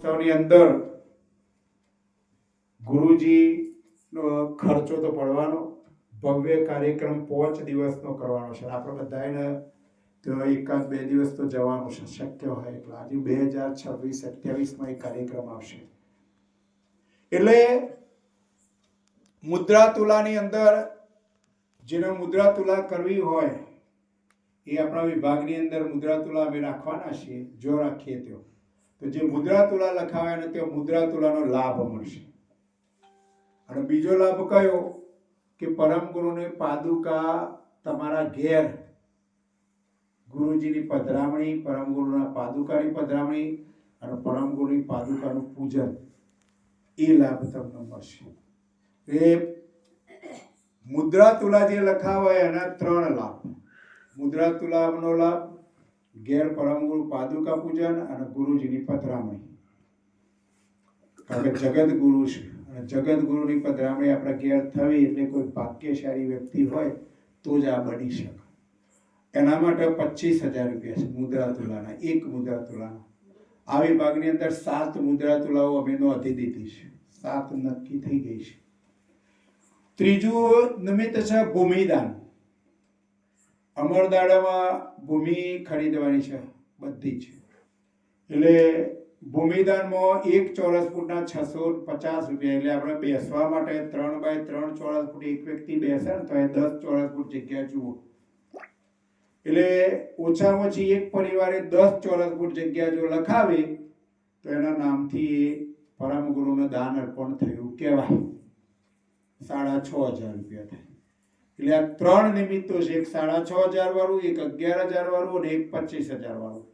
ઉત્સવની અંદર ગુરુજી નો ખર્ચો તો પડવાનો, ભવ્ય કાર્યક્રમ પાંચ દિવસનો કરવાનો છે. આપણે બધાને તો એકાદ બે દિવસ તો જવાનું છે. શક્ય હોય એટલે આજે બે હજાર છવ્વીસ સત્યાવીસમાં એ કાર્યક્રમ આવશે. એટલે મુદ્રા તુલાની અંદર જેને મુદ્રા તુલા કરવી હોય, એ આપણા વિભાગની અંદર મુદ્રા તુલા અમે રાખવાના છીએ. જો રાખીએ તો. તો જે મુદ્રા તુલા લખાવે ને તે મુદ્રા તુલાનો લાભ મળશે. અને બીજો લાભ કયો? કે પરમ ગુરુને પાદુકા તમારા ઘેર. ગુરુજીની પધરામણી, પરમ ગુરુના પાદુકાની પધરામણી અને પરમ ગુરુની પાદુકાનું પૂજન. એ લાભ તમને મળશે. એ મુદ્રા તુલા જે લખાવે એના ત્રણ લાભ. મુદ્રા તુલાનો લાભ ઘેર પરમગુરુ પાદુકા પૂજન અને ગુરુજીની પધરામણી. કારણ કે જગત ગુરુ છે અને જગત ગુરુની પધરામણી આપણા ઘેર થવી એટલે કોઈ ભાગ્યશાળી વ્યક્તિ હોય તો જ આ બની શકે. એના માટે પચીસ હજાર રૂપિયા છે મુદ્રા તુલાના, એક મુદ્રા તુલાના. આ વિભાગની અંદર સાત મુદ્રા તુલાઓ અમે નોંધી દીધી છે. સાત નક્કી થઈ ગઈ છે. ત્રીજું નિમિત્ત છે ભૂમિદાન. અમરદાડામાં ભૂમિ ખરીદવાની છે, બધી જ એટલે ભૂમિદાનમાં એક ચોરસ ફૂટના છસો પચાસ રૂપિયા, એટલે આપણે બેસવા માટે ત્રણ બાય ત્રણ ચોરસ ફૂટ એક વ્યક્તિ બેસે ને તો એ દસ ચોરસ ફૂટ જગ્યા જુઓ. એટલે ઓછામાં ઓછી એક પરિવારે દસ ચોરસ ફૂટ જગ્યા જો લખાવે, તો એના નામથી એ પરમ ગુરુનું દાન અર્પણ થયું કહેવાય. સાડા છ હજાર રૂપિયા થાય. એટલે આ ત્રણ નિમિત્તો છે. એક સાડા છ હજાર વાળું, એક અગિયાર હજાર વાળું અને એક પચીસ હજાર વાળું.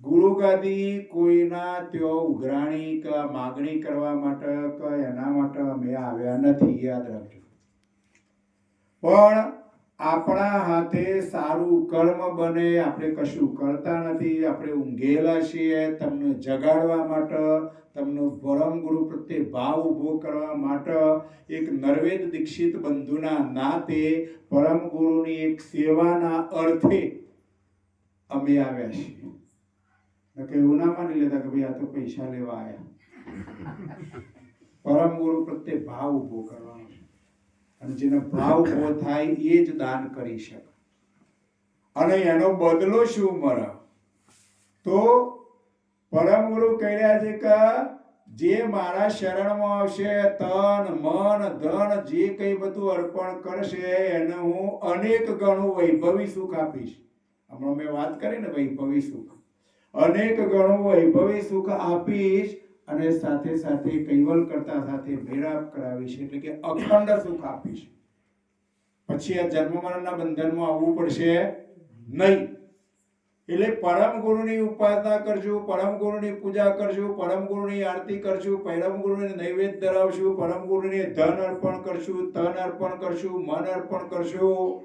ગુરુ ગાદી કોઈના તેઓ ઉઘરાણી કે માગણી કરવા માટે કે એના માટે અમે આવ્યા નથી, યાદ રાખજો. પણ આપણા હાથે સારું કર્મ બને, આપણે કશું કરતા નથી, આપણે ઊંઘેલા છીએ, તમને જગાડવા માટે, તમને પરમ ગુરુ પ્રત્યે ભાવ ઊભો કરવા માટે એક નરવેદ દીક્ષિત બંધુના નાતે પરમ ગુરુની એક સેવાના અર્થે અમે આવ્યા છીએ. નકર એવું ના માની લેતા કે ભાઈ આ તો પૈસા લેવા આવ્યા. પરમ ગુરુ પ્રત્યે ભાવ ઊભો કરવાનો અને જેનો ભાવ ઊભો થાય એ જ દાન કરી શકે. અને એનો બદલો શું મળે? તો પરમ ગુરુ કહી રહ્યા છે કે જે મારા શરણમાં આવશે, તન, મન, ધન, જે કંઈ બધું અર્પણ કરશે, એને હું અનેક ગણું વૈભવી સુખ આપીશ. હમણાં મેં વાત કરી ને વૈભવી સુખ. અનેક ગણું વૈભવી સુખ આપીશ અને સાથે સાથે કૈવલ કરતા સાથે ભેરાપ કરાવી છે, એટલે કે અખંડ સુખ આપીશ પછી આ જન્મ મરણના બંધનમાં આવવું પડશે નહીં. એટલે પરમ ગુરુની ઉપાસના કરજો, પરમ ગુરુની પૂજા કરજો, પરમ ગુરુની આરતી કરજો, પરમ ગુરુને નૈવેદ્ય ધરાવશું પરમ ગુરુને ધન અર્પણ કરશું તન અર્પણ કરશું મન અર્પણ કરશું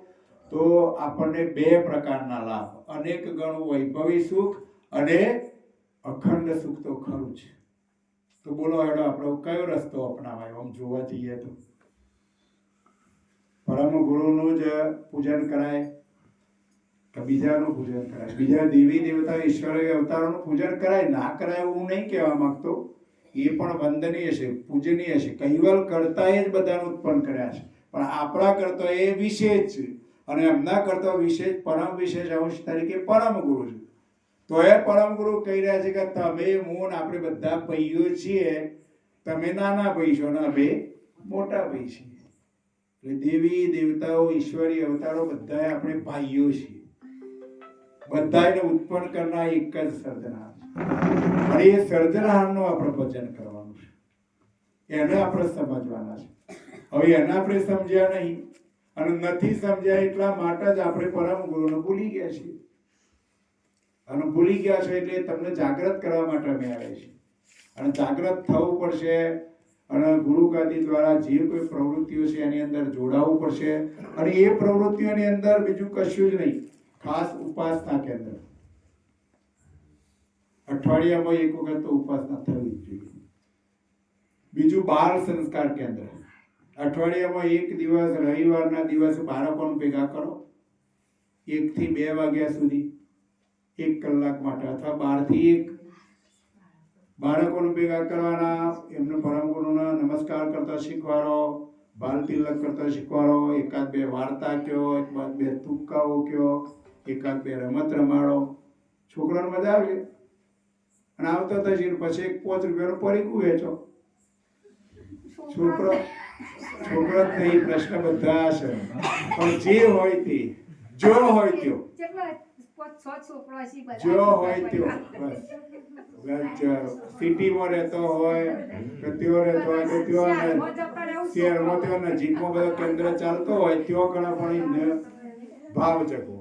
તો આપણને બે પ્રકારના લાભ, અનેક ગણું વૈભવી સુખ અને અખંડ સુખ તો ખરું છે તો બોલો, હેડો, આપણો કયો રસ્તો અપનાવાય? આમ જોવા જઈએ તો. પરમ ગુરુનું જ પૂજન કરાય કે બીજાનું પૂજન કરાય? બીજા દેવી દેવતા ઈશ્વરીય અવતારોનું પૂજન કરાય? ના કરાય હું નહીં કહેવા માંગતો. એ પણ વંદનીય છે, પૂજનીય છે. કૈવલ કરતા એ જ બધાને ઉત્પન્ન કર્યા છે. પણ આપણા કરતા એ વિશેષ છે. અને એમના કરતા વિશેષ, પરમ વિશેષ અંશ તરીકે પરમ ગુરુ છે. તો એ પરમ ગુરુ કહી રહ્યા છે કે તમે હું આપણે બધા ભાઈઓ છીએ, તમે નાના છો ને અમે મોટા ભાઈ છીએ. એટલે દેવી, દેવતાઓ, ઈશ્વરી, અવતારો બધા આપણે ભાઈઓ છીએ. બધાને ઉત્પન્ન કરનાર એક જ સર્જનાર છે. અને એ સર્જનારનું આપણે ભજન કરવાનું છે. એને આપણે સમજવાના છે. હવે એને આપણે સમજ્યા નહીં અને નથી સમજ્યા એટલા માટે જ આપણે પરમ ગુરુને ભૂલી ગયા છીએ. અને ભૂલી ગયા છો એટલે તમને જાગૃત કરવા માટે અમે આવ્યા છીએ. અને જાગૃત થવું પડશે અને ગુરુ ગાદી દ્વારા જે કોઈ પ્રવૃત્તિઓ છે એની અંદર જોડાવવું પડશે. અને એ પ્રવૃત્તિઓની અંદર બીજું કશું જ નહીં. ખાસ ઉપાસના કેન્દ્ર. અઠવાડિયામાં એક વખત તો ઉપાસના થવી જ જોઈએ. બીજું બાળ સંસ્કાર કેન્દ્ર. અઠવાડિયામાં એક દિવસ, રવિવારના દિવસે બાળકોને ભેગા કરો. એક થી બે વાગ્યા સુધી. એક કલાક માટે અથવા બારથી એક. બાળકોને ભેગા કરવાના, એમને પરમગુરુને નમસ્કાર કરતા શીખવાડો બાલ તિલક કરતા શીખવાડો, એકાદ બે વાર્તા કહો એકાદ બે તુક્કાઓ કહો એકાદ બે રમત રમાડો. છોકરાને મજા આવે અને આવતા થશે પછી એક પાંચ રૂપિયાનું પરીકું વેચો. છોકરો છોકરો નહીં, પ્રશ્ન બધા છે. પણ જે હોય તે, જો હોય ત્યો જો હોય ત્યો સિટીમાં રહેતો હોય કે ત્યો રહેતો હોય કે ત્યો શહેરમાં ત્યો નજીકમાં બધો કેન્દ્ર ચાલતો હોય ત્યો ઘણા પણ ભાવ જગો.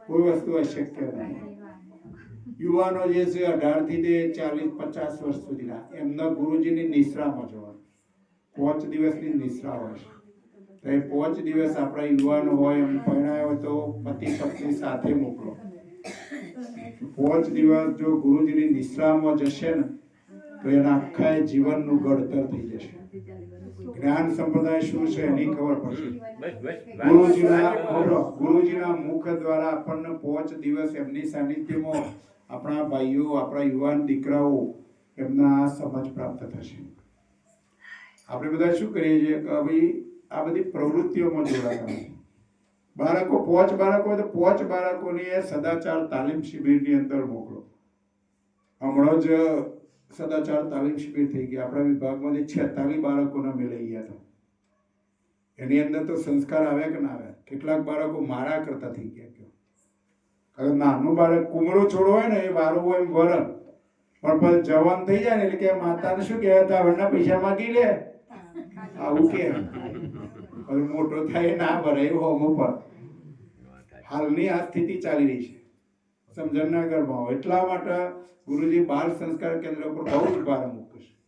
કોઈ વસ્તુ અશક્ય નહીં. યુવાનો જે છે અઢારથી તે ચાલીસ પચાસ વર્ષ સુધીના એમના ગુરુજીની નિશ્રામાં જોવા. પાંચ દિવસની નિશ્રા હોય છે. તો એ દિવસ આપણા યુવાન હોય એમ પરણાયો તો પતિ પત્ની સાથે મોકલો. પાંચ દિવસ જો ગુરુજીની નિશ્રામાં જશે ને, તો એના આખા જીવનનું ઘડતર થઈ જશે. જ્ઞાન સંપ્રદાય શું છે એની ખબર પડશે. ગુરુજીના ગુરુજીના મુખ દ્વારા આપણને પાંચ દિવસ એમની સાનિધ્યમાં આપણા ભાઈઓ, આપણા યુવાન દીકરાઓ એમના સમજ પ્રાપ્ત થશે. આપણે બધા શું કરીએ છીએ કે ભાઈ આ બધી પ્રવૃત્તિઓમાં જોડાતા. બાળકો પોચ બાળકો હોય તો પોચ બાળકોની સદાચાર તાલીમ શિબિરની અંદર મોકલો. હમણાં જ સદાચાર તાલીમ શિબિર થઈ ગઈ. આપણા વિભાગમાંથી છેતાલીસ બાળકોને અમે ગયા હતા. એની અંદર તો સંસ્કાર આવ્યા કે ના આવ્યા? કેટલાક બાળકો મારા કરતા થઈ ગયા કયો. કારણ કે નાનું બાળક કુમળો છોડો હોય ને એ વારું હોય એમ વરણ પણ પછી જવાન થઈ જાય ને એટલે કે માતાને શું કહેવાય? આવડના પૈસા માગી લે. આવું કે હવે મોટો થાય ના ભરાય હોમ ઉપર. હાલની આ સ્થિતિ ચાલી રહી છે. સમજણના ગર્ભમાં હોય. એટલા માટે ગુરુજી બાળ સંસ્કાર કેન્દ્ર પર બહુ જ ભાર મૂકે છે.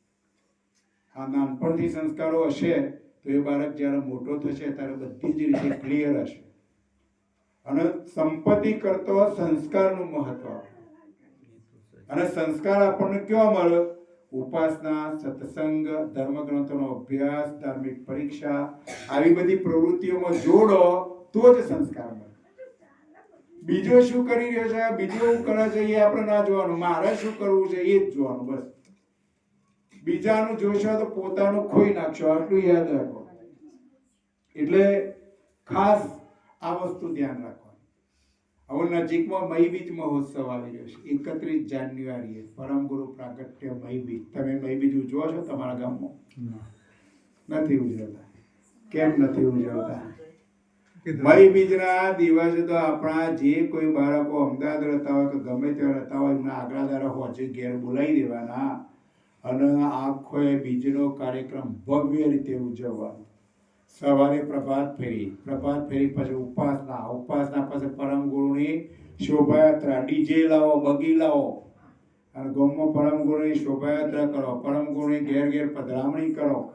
આ નાનપણથી સંસ્કારો હશે તો એ બાળક જ્યારે મોટો થશે ત્યારે બધી જ રીતે ક્લિયર હશે. અને સંપત્તિ કરતો સંસ્કારનું મહત્વ. અને સંસ્કાર આપણને કયો મળે? ઉપાસના, સત્સંગ, ધર્મગ્રંથોનો અભ્યાસ, ધાર્મિક પરીક્ષા, આવી બધી પ્રવૃત્તિઓમાં જોડો, તો જ સંસ્કાર મળે. બીજો શું કરી રહ્યો છે? બીજો શું કરે છે એ આપણે ના જોવાનું. મારે શું કરવું છે? એ જ જોવાનું, બસ. બીજાનું જોશો તો પોતાનું ખોઈ નાખશો. આટલું યાદ રાખો. એટલે ખાસ આ વસ્તુ ધ્યાન રાખવાનું. હવે નજીકમાં મહીબીજ મહોત્સવ આવી રહ્યો છે. એકત્રીસ જાન્યુઆરીએ પરમ ગુરુ પ્રાગટ્ય મહીબીજ તમે મહીબીજ ઉજવો છો તમારા ગામમાં? નથી ઉજવતા. કેમ નથી ઉજવતા? મહીબીજના દિવસે તો આપણા જે કોઈ બાળકો અમદાવાદ રહેતા હોય કે ગમે ત્યાં રહેતા હોય એમના દાડા હોજે ઘેર બોલાવી દેવાના અને આખો એ બીજનો કાર્યક્રમ ભવ્ય રીતે ઉજવવાનો. સવારે પ્રભાત ફેરી. પ્રભાત ફેરી પછી ઉપાસના ઉપાસના પછી પરમ ગુરુની શોભાયાત્રા. ડીજે લાવો, બગી લાવો. અને ગામમાં પરમ ગુરુની શોભાયાત્રા કરો. પરમ ગુરુની ઘેર ઘેર પધરામણી કરો.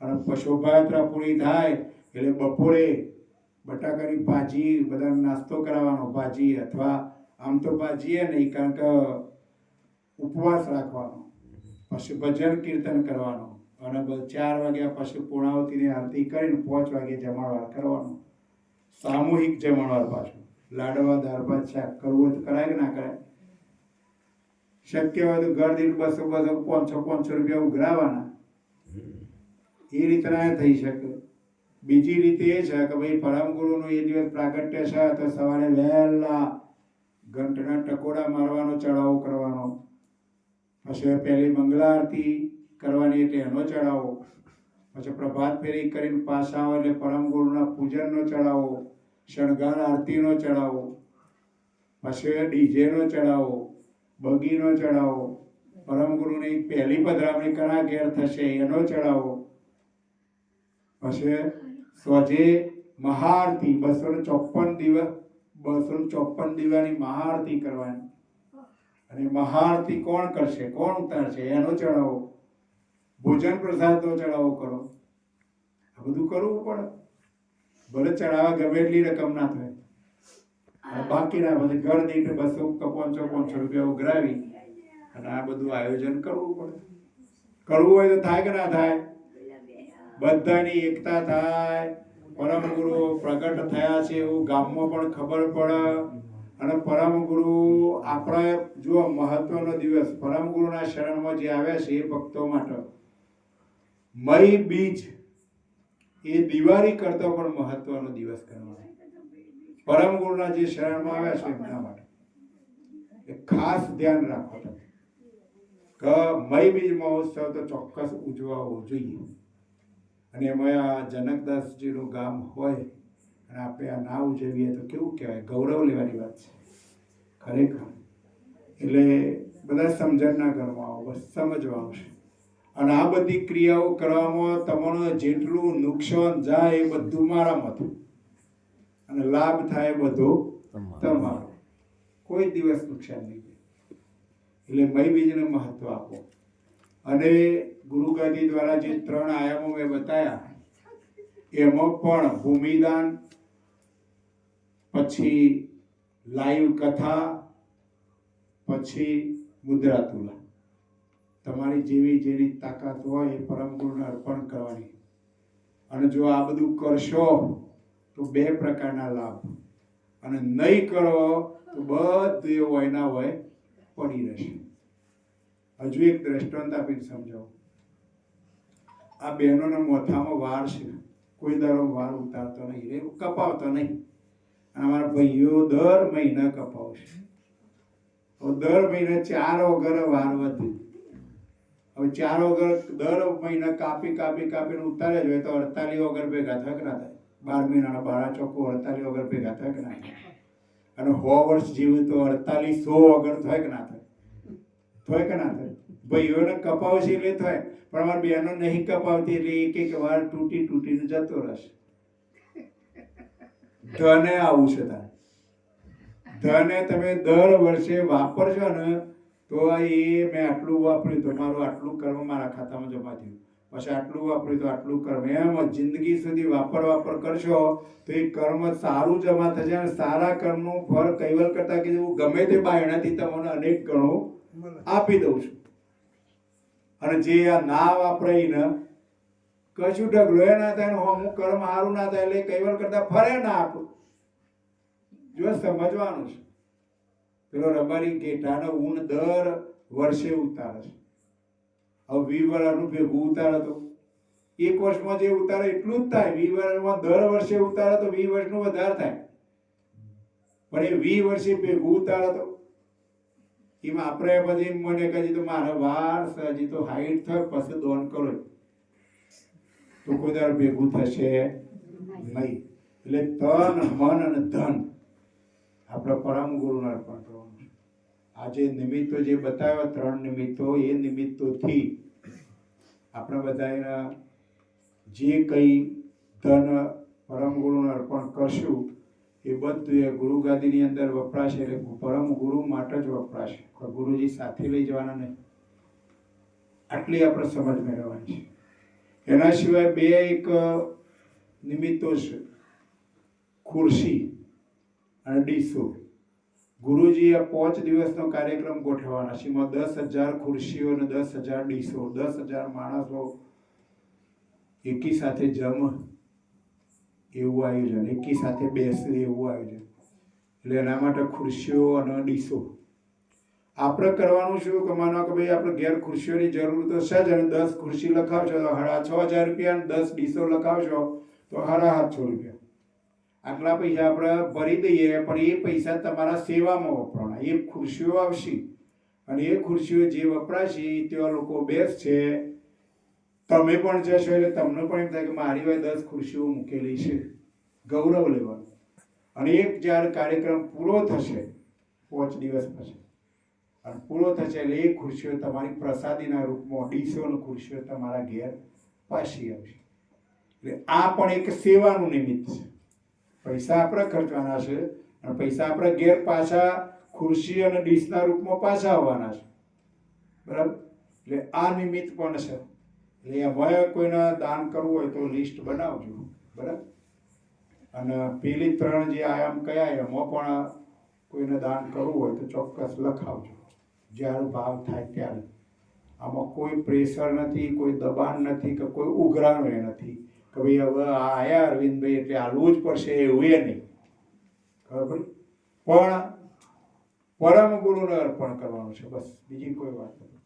અને શોભાયાત્રા પૂરી થાય એટલે બપોરે બટાકાની ભાજી, બધાને નાસ્તો કરાવવાનો. ભાજી અથવા આમ તો ભાજીએ નહીં, કારણ કે ઉપવાસ રાખવાનો. પછી ભજન કીર્તન કરવાનું. અને ચાર વાગ્યા પછી પૂર્ણાવતીની આરતી કરીને પાંચ વાગે જમણવાર કરવાનો. સામૂહિક જમણવાર પાછું. લાડવા દાળ શાક કરવું તો કરાય કે ના કરાય? શક્ય હોય તો ઘર દીઠ બસો બસો પાંચસો પાંચસો રૂપિયા ઉઘરાવાના. એ રીતના થઈ શકે. બીજી રીતે એ છે કે ભાઈ પરમ એ દિવસ પ્રાગટ્ય છે તો સવારે વહેલા ઘંટના ટકોડા મારવાનો ચડાવો કરવાનો. પછી પહેલી મંગલા આરતી કરવાની એટલે એનો ચડાવો. પછી પ્રભાત ફેરી કરીને પાછા આવો એટલે પરમ ગુરુના પૂજનનો ચડાવો, શણગાર આરતીનો ચડાવો, પછી ડીજેનો ચડાવો બગીનો ચડાવો. પરમ ગુરુની પહેલી પધરામણી કણા ઘેર થશે એનો ચડાવો. પછી સોજે મહાઆરતી બસો ને ચોપન દિવસ બસો ને ચોપન દિવસની મહાઆરતી કરવાની. અને મહાઆરતી કોણ કરશે? કોણ ઉતારશે? એનો ચડાવો. ભોજન પ્રસાદનો ચડાવો કરો. આ બધું કરવું પડે. ભલે ચડાવવા ગમે એટલી રકમ ના થાય. બાકીના પછી ઘર દીઠ બસો પાંચસો પાંચસો રૂપિયા ઉઘરાવી અને આ બધું આયોજન કરવું પડે. કરવું હોય તો થાય કે ના થાય? બધાની એકતા થાય. પરમ ગુરુ પ્રગટ થયા છે એવું ગામમાં પણ ખબર પડે. અને પરમ ગુરુ આપણે જો મહત્વનો દિવસ. પરમ ગુરુના શરણમાં જે આવ્યા છે એ ભક્તો માટે. મય બીજ એ દિવાળી કરતો પણ મહત્વનો દિવસ ગણવાનો. પરમ ગુરુના જે શરણમાં આવ્યા છે એમના માટે. એ ખાસ ધ્યાન રાખો કે મય બીજ મહોત્સવ તો ચોક્કસ ઉજવાવો જોઈએ. અને એમાં આ જનકદાસજીનું ગામ હોય, અને આપણે આ ના ઉજવીએ તો કેવું કહેવાય? ગૌરવ લેવાની વાત છે. ખરેખર. એટલે બધા સમજણના ઘરમાં આવો, બસ સમજવા આવશે અને આ બધી ક્રિયાઓ કરવામાં તમારું જેટલું નુકસાન જાય એ બધું મારામાં હતું અને લાભ થાય બધો તમારો. કોઈ દિવસ નુકસાન નહીં એટલે મય બીજને મહત્વ આપો. અને ગુરુગાદી દ્વારા જે ત્રણ આયામો મેં બતાવ્યા એમાં પણ ભૂમિદાન પછી લાઈવ કથા પછી મુદ્રા તુલા તમારી જેવી જેની તાકાત હોય એ પરમ ગુરુને અર્પણ કરવાની. અને જો આ બધું કરશો, તો બે પ્રકારના લાભ. અને નહીં કરો, તો બધું એવું હોય ના હોય, પડી રહેશે. હજુ એક દ્રષ્ટાંત આપીને સમજાવું. આ બહેનોના મોથામાં વાર છે. કોઈ દરો વાર ઉતારતો નહીં રે, કપાવતો નહીં. અને અમારા ભાઈઓ દર મહિના કપાવશે દર મહિને ચાર વગર વાર વધે. હવે ચાર વગર દર મહિના કાપી કાપી, કાપીને ઉતારે જ હોય તો અડતાલીસ વગર ભેગા થાય કે ના થાય? બાર મહિનાના બારા ચોખ્ખું અડતાલીસ વગર ભેગા થાય કે ના થાય? અને સો વર્ષ જીવ્યું તો અડતાલીસ, સો વગર થાય કે ના થાય? થાય કે ના થાય? ભાઈઓને કપાવશે એટલે થાય પણ અમારી બહેનો નહીં કપાવતી એટલે એક એક વાર તૂટી, તૂટીને જતો રહેશે. ધને આવું છે તારે. ધને તમે દર વર્ષે વાપરશો ને તો એ મેં આટલું વાપર્યું તો મારું આટલું કર્મ મારા ખાતામાં જમા થયું. પછી આટલું વાપર્યું તો આટલું કર્મ. એમ જિંદગી સુધી વાપર વાપર કરશો તો એ કર્મ સારું જમા થશે અને સારા કર્મનું ફળ કૈવલ કરતા કે હું ગમે તે બાયણાથી તમને અનેક ગણો આપી દઉં છું. અને જે આ ના વાપરાઈને કશું ઢગલો ના થાય અમુક કર્મ સારું ના થાય એટલે કૈવલ કરતા ફરે ના આપું જો સમજવાનું છે. પેલો રબારી ઘેટાનો ઊન દર વર્ષે ઉતારે છે. હવે વી વર્ષનું ભેગું ઉતારે તો. એક વર્ષમાં જે ઉતારે એટલું જ થાય. વી વર્ષમાં દર વર્ષે ઉતારે તો વી વર્ષનું વધારે થાય. પણ એ વી વર્ષે ભેગું ઉતારે તો. એમાં આપણે પછી મને કહે તો મારે વાર હજી તો હાઈટ થાય પછી દોન કરો. તો કોઈ દાડો ભેગું થશે નહીં. એટલે તન, મન અને ધન. આપણે પરમ ગુરુને અર્પણ કરવાનું છે. આજે નિમિત્તો જે બતાવ્યા, ત્રણ નિમિત્તો, એ નિમિત્તોથી આપણે બધાના જે કંઈ ધન પરમ ગુરુને અર્પણ કરશું, એ બધું એ ગુરુ ગાદીની અંદર વપરાશે, એટલે પરમ ગુરુ માટે જ વપરાશે. ગુરુજી સાથે લઈ જવાના નહીં. આટલી આપણે સમજ મેળવવાની છે. એના સિવાય બે એક નિમિત્તો છે. ખુરશી. અને ડીસો. ગુરુજીએ પાંચ દિવસનો કાર્યક્રમ ગોઠવવાના છે. દસ હજાર ખુરશીઓ અને દસ હજાર ડીસો, દસ હજાર માણસો એકી સાથે જમ એવું આયોજન, એકી સાથે બેસે એવું આયોજન. એટલે એના માટે ખુરશીઓ અને ડીસો. આપણે કરવાનું શું? કે માનો કે ભાઈ આપણે ઘેર ખુરશીઓની જરૂર તો છે જ અને દસ ખુરશી લખાવશો તો સાડા છ હજાર રૂપિયા અને દસ ડીસો લખાવશો તો સાડા સાતસો રૂપિયા. આટલા પૈસા આપણે ભરી દઈએ, પણ એ પૈસા તમારા સેવામાં વપરાણા એ ખુરશીઓ આવશે. અને એ ખુરશીઓ જે વપરાશે તેવા લોકો બેસ છે તમે પણ જશો એટલે તમને પણ એમ થાય કે મારી પાસે દસ ખુરશીઓ મૂકેલી છે. ગૌરવ લેવાનું. અને એક જ્યારે કાર્યક્રમ પૂરો થશે, પાંચ દિવસ પછી, અને પૂરો થશે એટલે એ ખુરશીઓ તમારી પ્રસાદીના રૂપમાં ડીસો ખુરશીઓ તમારા ઘેર પાછી આવશે. એટલે આ પણ એક સેવાનું નિમિત્ત છે. પૈસા આપણે ખર્ચવાના છે અને પૈસા આપણે ઘેર પાછા ખુરશી અને ડીશના રૂપમાં પાછા આવવાના છે. બરાબર? એટલે આ નિમિત્ત પણ છે. એટલે એમાં કોઈને દાન કરવું હોય તો લિસ્ટ બનાવજો. બરાબર? અને પેલી ત્રણ જે આયામ કયા એમાં પણ કોઈને દાન કરવું હોય તો ચોક્કસ લખાવજો. જ્યારે ભાવ થાય ત્યારે. આમાં કોઈ પ્રેશર નથી, કોઈ દબાણ નથી કે કોઈ ઉઘરાણ નથી. કે ભાઈ હવે આ આયા અરવિંદભાઈ એટલે આલવું જ પડશે એવું એ નહીં. ખબર પણ પરમ ગુરુને અર્પણ કરવાનું છે, બસ. બીજી કોઈ વાત નથી.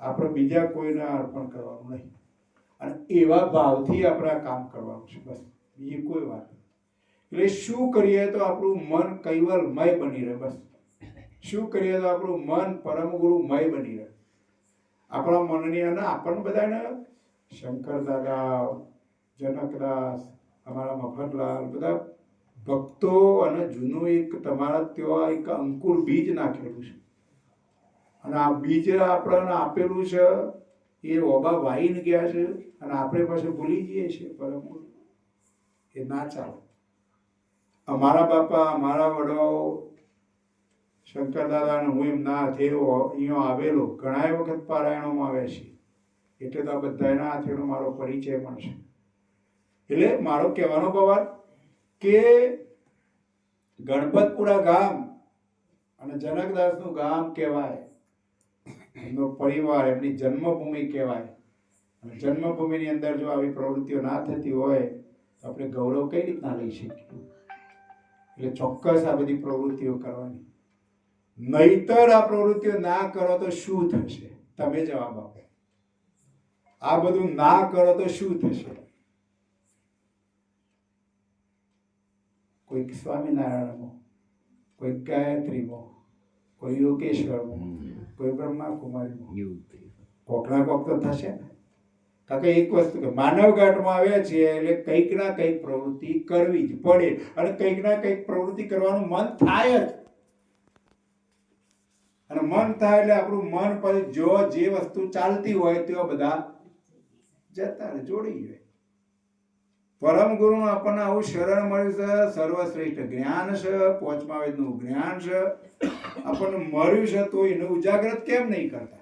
આપણે બીજા કોઈને અર્પણ કરવાનું નહીં. અને એવા ભાવથી આપણે કામ કરવાનું છે, બસ. બીજી કોઈ વાત એટલે શું કરીએ તો આપણું મન કૈવલમય બની રહે, બસ. શું કરીએ તો આપણું મન પરમ ગુરુમય બની રહે. આપણા મનની અંદર આપણને બધાને શંકર દાદા જનકદાસ અમારા મફતલાલ, બધા ભક્તો અને જૂનું એક તમારા ત્યાં એક અંકુર બીજ નાખેલું છે. અને આ બીજ આપણને આપેલું છે, એ ઓબા વાઈને ગયા છે અને આપણે પાસે ભૂલી જઈએ છીએ, પરમ એ ના ચાલે. અમારા બાપા, અમારા વડાઓ શંકર દાદાને હું એમના હાથે અહીંયા આવેલો ઘણા વખત પારાયણોમાં આવે છે. એટલે તો આ બધાના હાથેનો મારો પરિચય પણ છે એટલે મારો કહેવાનો પવાર કે ગણપતપુરા ગામ અને જનકદાસનું ગામ કહેવાય. એમનો પરિવાર, એમની જન્મભૂમિ કહેવાય. અને જન્મભૂમિની અંદર જો આવી પ્રવૃત્તિઓ ના થતી હોય, તો આપણે ગૌરવ કઈ રીતના લઈ શકીએ? એટલે ચોક્કસ આ બધી પ્રવૃત્તિઓ કરવાની. નહીતર આ પ્રવૃત્તિઓ ના કરો તો શું થશે? તમે જવાબ આપો. આ બધું ના કરો તો શું થશે? કોઈક સ્વામિનારાયણમાં કોઈક ગાયત્રીમાં કોઈ યોગેશ્વરમાં કોઈ બ્રહ્મા કુમારીમાં કોકના કોક તો થશે ને. કાકે એક વસ્તુ કે માનવ ઘાટમાં આવ્યા છીએ એટલે કંઈક ના કંઈક પ્રવૃત્તિ કરવી જ પડે અને કંઈક ના કંઈક પ્રવૃત્તિ કરવાનું મન થાય જ. અને મન થાય એટલે આપણું મન પછી જો જે વસ્તુ ચાલતી હોય તેઓ બધા જતા જોડી જાય પરમ ગુરુનું આપણને આવું શરણ મળ્યું છે, સર્વશ્રેષ્ઠ જ્ઞાન છે, પોચમા વેદનું જ્ઞાન છે. આપણને મળ્યું છે તો એને ઉજાગૃત કેમ નહીં કરતા?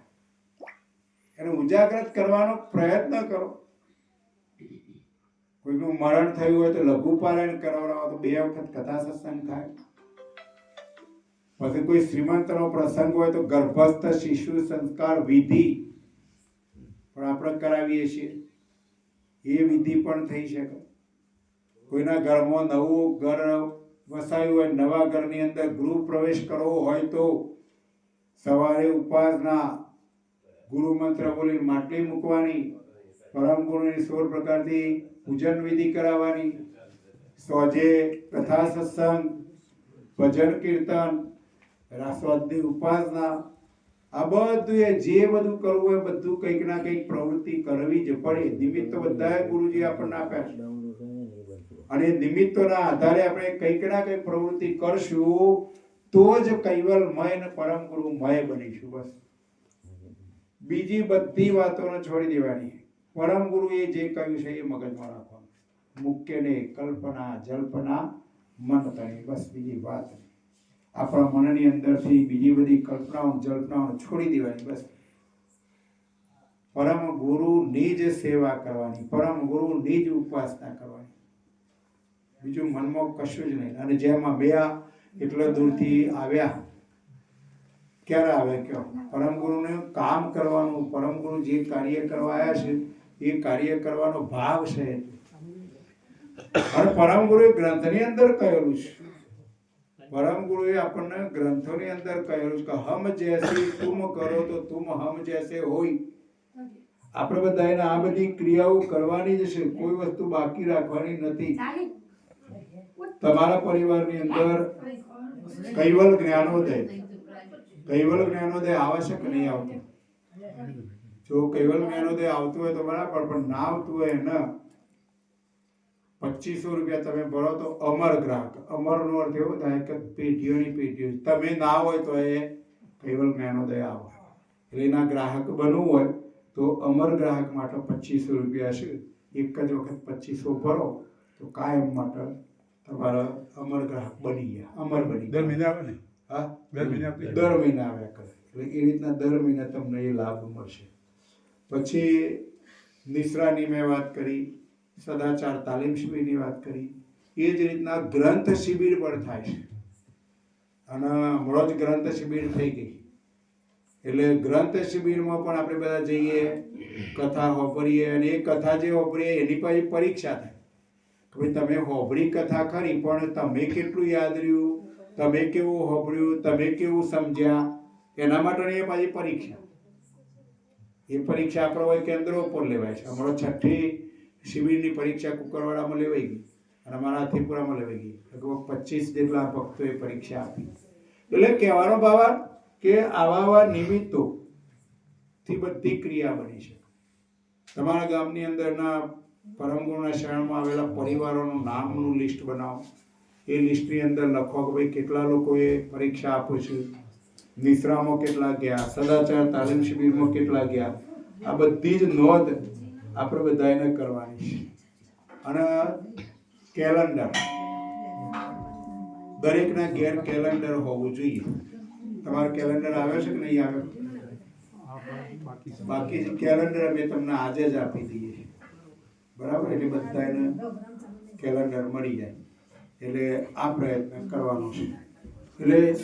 એને ઉજાગૃત કરવાનો પ્રયત્ન કરો. કોઈનું મરણ થયું હોય તો લઘુ પારાયણ કરાવડાવો તો બે વખત કથા સત્સંગ થાય. પછી કોઈ શ્રીમંતનો પ્રસંગ હોય તો ગર્ભસ્થ શિશુ સંસ્કાર વિધિ પણ આપણે કરાવીએ છીએ. એ વિધિ પણ થઈ શકે. કોઈના ઘરમાં નવું ઘર વસાયું હોય, નવા ઘરની અંદર ગૃહ પ્રવેશ કરવો હોય તો સવારે ઉપાસના ગુરુ મંત્ર બોલી માટલી મૂકવાની, પરમ ગુરુની સોળ પ્રકારથી પૂજન વિધિ કરાવવાની, સોજે કથા સત્સંગ, ભજન કીર્તન રાસવાદની ઉપાસના આ બધું એ જે બધું કરવું હોય બધું કંઈક ના કંઈક પ્રવૃત્તિ કરવી જ પડે. નિમિત્ત બધાએ ગુરુજી આપણને આપ્યા છે. અને નિમિત્તોના આધારે આપણે કંઈક ના કંઈક પ્રવૃત્તિ કરશું, તો જ કૈવલમય ને પરમ ગુરુમય બનીશું, બસ. બીજી બધી વાતોને છોડી દેવાની. પરમ ગુરુએ જે કહ્યું છે એ મગજમાં રાખવાનું. મુખ્ય ને કલ્પના, જલ્પના, મન તણી બસ બીજી વાત આપણા મનની અંદરથી બીજી બધી કલ્પનાઓ, જલ્પનાઓ છોડી દેવાની, બસ. પરમ ગુરુની જ સેવા કરવાની, પરમ ગુરુની જ ઉપાસના કરવાની. બીજું મનમાં કશું જ નહીં. અને જેમ બે આ દૂરથી આવ્યા, ક્યારે આવે કયો? પરમગુરુને કામ કરવાનું, પરમગુરુ જે કાર્ય કરવા આવ્યા છે, એ કાર્ય કરવાનો ભાવ છે. અને પરમગુરુએ ગ્રંથની અંદર કહેલું છે. પરમગુરુએ આપણને ગ્રંથોની અંદર કહેલું છે કે, હમ જૈસી તુમ કરો તો તુમ હમ જૈસે હોય. આપણે બધા એને આ બધી ક્રિયાઓ કરવાની જ છે. કોઈ વસ્તુ બાકી રાખવાની નથી. તમારા પરિવારની અંદર કૈવલ જ્ઞાનોદય કૈવલ જ્ઞાનોદય આવશ્યક નહીં આવતું. જો કૈવલ જ્ઞાનોદય આવતું હોય તો બરાબર, પણ ના આવતું હોય ને પચીસો રૂપિયા તમે ભરો તો અમર ગ્રાહક. અમરનો અર્થ એવો થાય કે પેઢીઓની પેઢીઓ. તમે ના હોય તો એ કૈવલ જ્ઞાનોદય આવો. એટલે એના ગ્રાહક બનવું હોય તો અમર ગ્રાહક માટે પચીસો રૂપિયા છે. એક જ વખત પચીસો ભરો તો કાયમ માટે તમારા અમર ગ્રાહક બની ગયા અમર બની દર મહિને આવે ને? હા? દર મહિને દર મહિને આવ્યા કરે. એટલે એ રીતના દર મહિને તમને એ લાભ મળશે. પછી નિશ્રાની મેં વાત કરી સદાચાર તાલીમ શિબિરની વાત કરી. એ જ રીતના ગ્રંથ શિબિર પણ થાય છે. અને હમણાં જ ગ્રંથ શિબિર થઈ ગઈ. એટલે ગ્રંથ શિબિરમાં પણ આપણે બધા જઈએ કથા વાપરીએ અને એ કથા જે વાપરીએ એની પછી પરીક્ષા થાય. ભાઈ તમે હોભળી કથા ખરી પણ તમે કેટલું યાદ રહ્યું? તમે કેવું હોભળ્યું? તમે કેવું સમજ્યા? એના માટેની એ પાછી પરીક્ષા. એ પરીક્ષા આપણે કેન્દ્રો ઉપર લેવાય છે. અમારો છઠ્ઠી શિબિરની પરીક્ષા કુકરવાડામાં લેવાઈ ગઈ અને અમારા હાથીપુરામાં લેવાઈ ગઈ. લગભગ પચીસ જેટલા ભક્તોએ પરીક્ષા આપી. એટલે કહેવાનો ભાવ કે આવા આવા નિમિત્તો થી બધી ક્રિયા બની છે તમારા ગામની અંદરના પરમ ગુરુના શરણમાં આવેલા પરિવારોનું નામનું લિસ્ટ બનાવો. એ લિસ્ટની અંદર લખો કે ભાઈ કેટલા લોકોએ પરીક્ષા આપું છે? નિશ્રામાં કેટલા ગયા? સદાચાર તાલીમ શિબિરમાં કેટલા ગયા? આ બધી જ નોંધ આપણે બધાને કરવાની છે. અને કેલેન્ડર. દરેકના ઘેર કેલેન્ડર હોવું જોઈએ. તમારું કેલેન્ડર આવે છે કે નહીં આવે બાકી કેલેન્ડર અમે તમને આજે જ આપી દઈએ. બરાબર? એટલે બધા એને કેલેન્ડર મળી જાય. એટલે આ પ્રયત્ન કરવાનો છે. એટલે